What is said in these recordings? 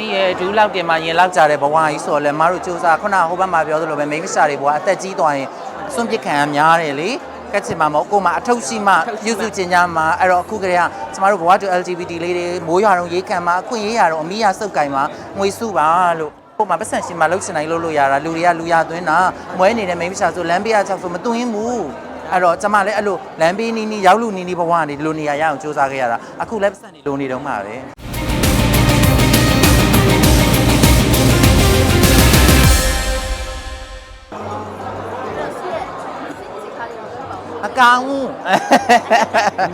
မိရဲ့ဒူးလောက်တင်မှရင်လောက်ကြတဲ့ဘဝကြီးဆိုတော့လေမတို့စူးစားခုနဟိုဘက်မှာပြောသလိုပဲမိန်းမရှာတွေဘဝအသက်ကြီးသွားရင်စွန့်ပစ်ခံရများတယ်လေကက်ချင်မှာမဟုတ်ကိုယ်မှာအထုပ်ရှိမှပြုစုကျင်ကြမှာအဲ့တော့အခုကလေးကကျမတို့ဘဝတူ LGBT လေးတွေမိုးရွာတော့ရေးခံမှာအခွင့်ရေးရတော့အမိရစုပ်ကင်မှာငွေစုပါလို့ကိုယ်မှာပတ်စံရှင်မှာလှုပ်ရှင်နိုင်လို့လို့ရတာလူတွေကလူရသွင်းတာမွဲနေတဲ့မိန်းမရှာဆိုလမ်းပေးရချောက်ဆိုမသွင်းဘူးအဲ့တော့ကျမလည်းအဲ့လိုလမ်းပေးနီးနီးရောက်လူနီးနီးဘဝကနေဒီလိုနေရာရအောင်စူးစမ်းခဲ့ရတာအခုလည်းပတ်စံနေလိုနေတော့မှာပဲ ကောင်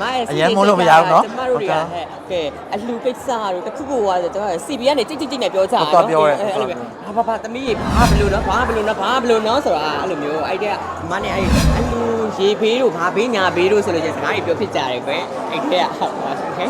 မရဲ့ အရင်မို့လို့မရဘူးเนาะ ကျမတို့တွေကဟဲ့ကဲအလှကိစ္စတို့တခုခုသွားဆိုကျွန်တော် CB ကနေတိတ်တိတ်တိတ်နဲ့ပြောကြတာ ဟုတ်တော့ပြောရဲ အဲ့လိုပဲဘာဘာဘာသမီးဘာဘလို့နော်ဘာဘလို့နော်ဘာဘလို့နော်ဆိုတာအဲ့လိုမျိုးအဲ့တဲ့မနဲ့အဲ့အလှရေဘေးတို့ဘာဘေးညာဘေးတို့ဆိုလို့ကျစကားကြီးပြောဖြစ်ကြတယ်ပဲအဲ့တဲ့ဟုတ်ပါဟဲ့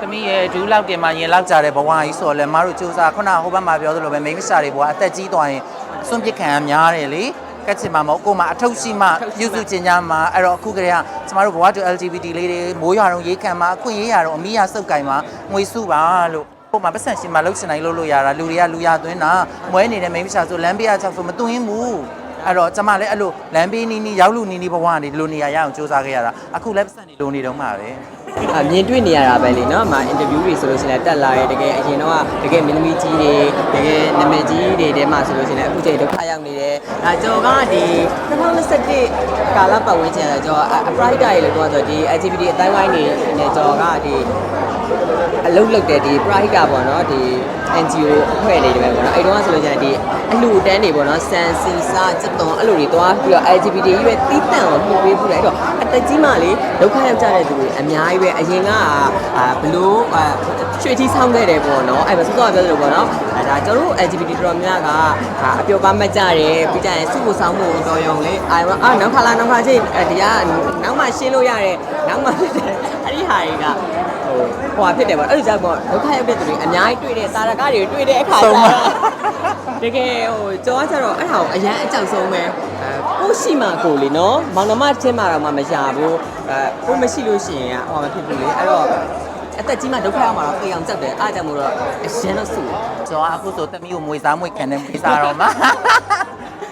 သမီးရဲ့ဒူးလောက်တင်မှရင်လောက်ကြတဲ့ဘဝကြီးဆိုတော့လေမတို့စူးစားခုနဟိုဘက်မှာပြောသလိုပဲမိန်းမရှာတွေဘဝအသက်ကြီးသွားရင်စွန့်ပစ်ခံရများတယ်လေ ကက်ချင်မှာမဟုတ်ကိုယ်မှာအထုပ်ရှိမှပြုစုကျင်ကြမှာအဲ့တော့အခုကလေးကကျမတို့ဘဝတူ LGBT လေးတွေမိုးရွာတော့ရေးခံမှာအခွင့်ရေးရတော့အမိရစုပ်ကင်မှာငွေစုပါလို့ကိုယ်မှာပတ်စံရှင်မှာလှုပ်ရှင်နိုင်လို့လို့ရတာလူတွေကလူရသွင်းတာမွဲနေတဲ့မိန်းမရှာဆိုလမ်းပေးရချောက်ဆိုမသွင်းဘူးအဲ့တော့ကျမလည်းအဲ့လိုလမ်းပေးနီးနီးရောက်လူနီးနီးဘဝကနေဒီလိုနေရာရအောင်စူးစမ်းခဲ့ရတာအခုလည်းပတ်စံနေလိုနေတော့မှာပဲ အမြင်တွေ့နေရတာပဲလေနော်အမအင်တာဗျူးတွေဆိုလို့ရှိရင်လည်းတက်လာတယ်တကယ်အရင်တော့တကယ်မင်းသမီးကြီးတွေတကယ်နာမည်ကြီးတွေထဲမှာဆိုလို့ရှိရင်လည်းအခုချိန်ဒုက္ခရောက်နေတယ်ဒါကြော်ကဒီ2021ကာလပတ်ဝန်းကျင်ဆိုကြော်အပရိုက်တာတွေလို့ပြောဆိုဒီ LGBT အတိုင်းဝိုင်းနေနဲ့ကြော်ကဒီ အလုတ်လုတ်တဲ့ဒီ pride ကပေါ့နော်ဒီ NGO အဖွဲ့တွေတွေပဲပေါ့နော်အဲ့တော့ဆိုလို့ကျရင်ဒီအလှူတန်းတွေပေါ့နော်စံစီစာစက်သွန်အဲ့လိုတွေသွားပြီးတော့ LGBT ကြီးပဲတီးတန့်အောင်မှုပေးဖို့လေအဲ့တော့အသက်ကြီးမှလေဒုက္ခရောက်ကြတဲ့သူတွေအများကြီးပဲအရင်ကအာဘလို့အာရွှေထီးဆောင်ခဲ့တယ်ပေါ့နော်အဲ့မစောစောပြောသလိုပေါ့နော်အဲဒါကျွန်တော်တို့ LGBT တော်တော်များများကအပျော်ပါမကြတယ်ပြီးကြရင်စုဖို့ဆောင်ဖို့တော်ရုံလေအာအာနောက်ခါလာနောက်ခါချင်းဒီကနောက်မှရှင်းလို့ရတယ်နောက်မှဖြစ်တယ်အဲ့ဒီဟာတွေက ဟိုဟိုဟာဖြစ်တယ်ပေါ့အဲ့ဒီကြောင့်ပေါ့ဒုက္ခရောက်တဲ့သူတွေအများကြီးတွေ့တယ်တာရကတွေတွေ့တဲ့အခါကျဆုံးပါတော့တကယ်ဟိုကျောင်းကကျတော့အဲ့ဒါကိုအရန်အကြောက်ဆုံးပဲအဲကိုရှိမှကိုလေနော်မောင်နှမချင်းမှတော့မှမရဘူးအဲကိုမရှိလို့ရှိရင်ကဟောမဖြစ်ဘူးလေအဲ့တော့အသက်ကြီးမှဒုက္ခရောက်မှာတော့သိအောင်ကြောက်တယ်အားကြောင့်မို့တော့အရှင်းတော့စုတယ်ကျော်ကအခုဆိုတမီးကိုမွေစားမွေခံနေမွေစားတော့မှာ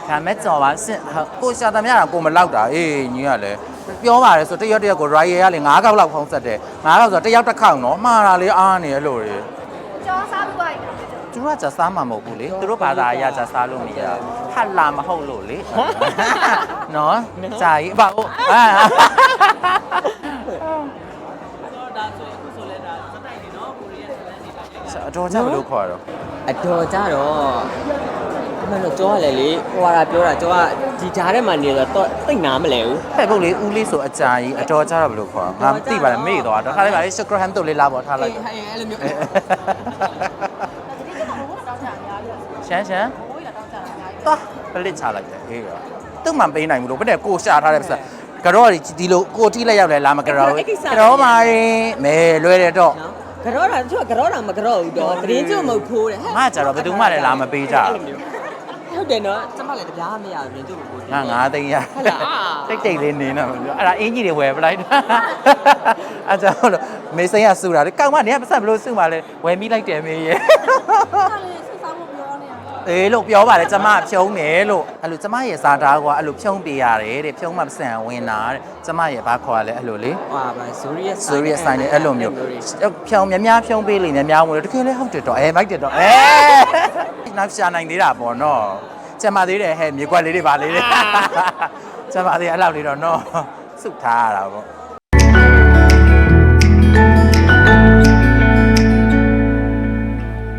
ဒါမဲ့ကျော်ပါစင်ကိုရှာသမ ्या တော့ကိုမလောက်တာအေးညီကလည်း ပြောပါတယ်ဆိုတရက်တရက်ကို rider ကလေ9ခေါက်လောက်ဖုံးဆက်တယ်9ခေါက်ဆိုတယောက်တစ်ခေါက်နော်မှားတာလေအားနေရလို့လေကျော်စားပြီးသွားပြီသူတို့ကကြစားမှာမဟုတ်ဘူးလေသူတို့ဘာသာအရကြစားလို့မရဘူးဟတ်လာမဟုတ်လို့လေနော်ဂျာကြီးအပါဟုတ်အာအတော်ကြဘယ်လိုခေါ်ရတော့အတော်ကြတော့ အမှန်တော့ကျောင်းကလည်းလေဟိုဟာပြောတာကျောင်းကဒီဓာတ်ထဲမှာနေတော့တော့သိနာမလဲဘူးဖဲ့ဖို့လေဦးလေးဆိုအကြာကြီးအတော်ကြတော့ဘယ်လိုခေါ်ရငါမသိပါနဲ့မေ့သွားတော့ထားလိုက်ပါလေစကရဟမ်တုတ်လေးလာပေါ်ထားလိုက်ဟဲ့အဲ့လိုမျိုးဒီကိစ္စမှာဘိုးကတောင်းကြအများကြီးရှမ်းရှမ်းဘိုးကတောင်းကြအများကြီးသွားပလစ်ချလိုက်တယ်အေးရောသူ့မှပေးနိုင်ဘူးလို့ဘယ်နဲ့ကိုရှာထားတဲ့ပစကတော့ဒီလိုကိုတီးလိုက်ရောက်လဲလာမကတော့ကတော့မာရင်မဲလွဲတယ်တော့နော်ကြောတာသူကကြောတာမကြောဘူးတော့တရင်ကျွတ်မဟုတ်ထိုးတယ်ငါကြတော့ဘယ်သူမှလည်းလာမပေးကြဘူး ဟုတ်တယ်နော်ကျမလည်းတရားမရဘူးရင်ကျွတ်ကိုငါငါသိန်းရဟုတ်လားတိတ်တိတ်လေးနေတော့မပြောအဲ့ဒါအင်ကြီးတွေဝယ်ပလိုက်တာအဲ့ကြောင့်လို့မေစိန်ကစူတာလေကောက်မနေကပတ်ဆက်ဘလို့စူမှလဲဝယ်မိလိုက်တယ်မေရဲ့။ အေးလို့ပြောပါတယ်ကျမဖြုံးတယ်လို့အဲ့လိုကျမရဲ့စားသားကအဲ့လိုဖြုံးပေးရတယ်တဲ့ဖြုံးမှပစံဝင်တာတဲ့ကျမရဲ့ဘာခေါ်ရလဲအဲ့လိုလေဟာပါဇိုရီရဲ့ဆိုရီရဲ့ဆိုင်နဲ့အဲ့လိုမျိုးဖြုံများများဖြုံးပေးလိမ့်များများဝင်လို့တကယ်လည်းဟုတ်တယ်တော့အဲမိုက်တယ်တော့အဲနောက်ရှာနိုင်သေးတာပေါ့နော်ကျမသေးတယ်ဟဲ့မြေကွက်လေးတွေပါလေးတွေကျမသေးအဲ့လောက်လေးတော့နော်စုထားရတာပေါ့